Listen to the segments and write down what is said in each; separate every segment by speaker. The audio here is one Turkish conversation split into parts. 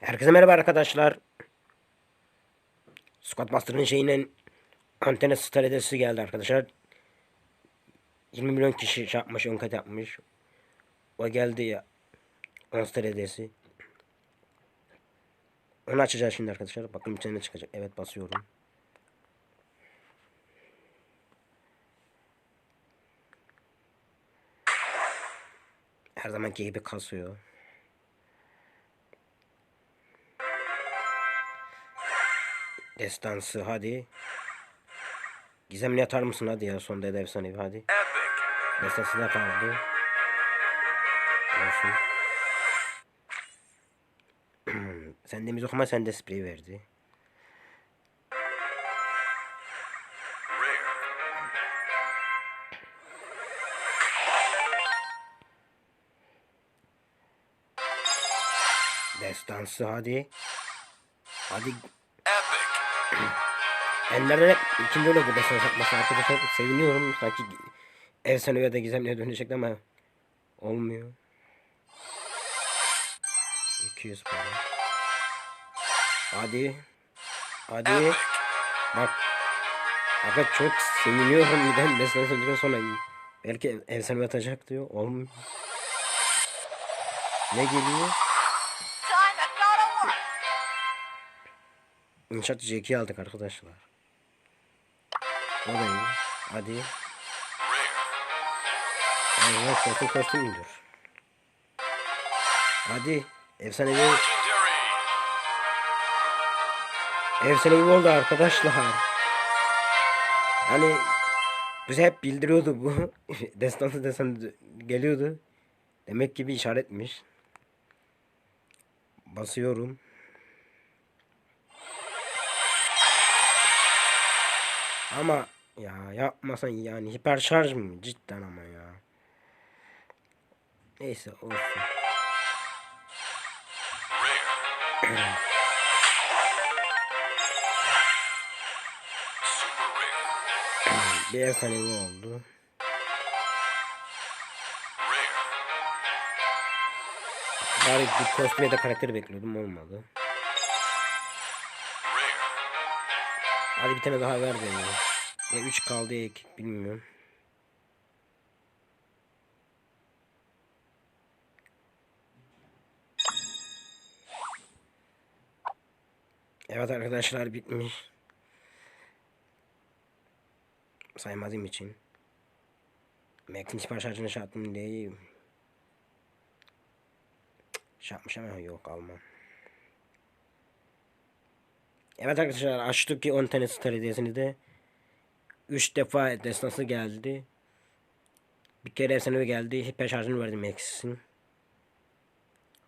Speaker 1: Herkese merhaba arkadaşlar. Squad Master'ın şeyinin antene star hediyesi geldi arkadaşlar. 20 milyon kişi şey yapmış, ön kat yapmış. O geldi ya. 10 star hediyesi. Onu açacağız şimdi arkadaşlar. Bakın içine ne çıkacak. Evet basıyorum. Her zamanki gibi kasıyor. Destansı hadi. Gizemli atar mısın hadi ya son dede efsanevi hadi.
Speaker 2: Epic.
Speaker 1: Destansı da kaldı. Olsun. sen de okuma sen de sprey verdi. Destansı hadi. Hadi. Hep ikinci oluyor bu destansı atması. Arkadaşlar seviniyorum. Sanki efsanevi ya da gizemliye dönecekti ama olmuyor. 200 para. Hadi. Hadi. Bak. Aga çok seviniyorum neden mesela söylediğinden sonra. Belki efsane atacak diyor. Olmuyor. Ne geliyor? İnşaat J2 aldık arkadaşlar. İyi. Hadi. Allah kostüm kostüm indir. Hadi. Efsanevi. Efsanevi oldu arkadaşlar. Hani bize hep bildiriyordu bu. Destansı desen geliyordu. Demek ki bir işaretmiş. Basıyorum. Ama ya yapmasan yani hiper şarj mı cidden ama ya. Neyse olsun. Bir efsanevi oldu. Bari bir kostüm ya da karakteri bekliyordum olmadı. Hadi bir tane daha ver beni. Ya 3 kaldı ya 2 bilmiyorum. Evet arkadaşlar bitmiş. Saymadığım için. Mac'in sipariş harcını şey yaptım diye. Şey ama yok almam. Evet arkadaşlar açtık ki 10 tane star hediyesini de 3 defa destansı geldi. Bir kere efsanevi geldi. Hiper şarjını verdim eksisin.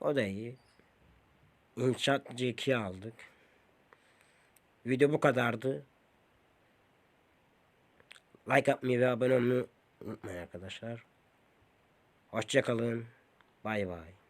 Speaker 1: O da iyi. İnşaat C2 aldık. Video bu kadardı. Like atmayı ve abone olmayı unutmayın arkadaşlar. Hoşçakalın. Bay bay.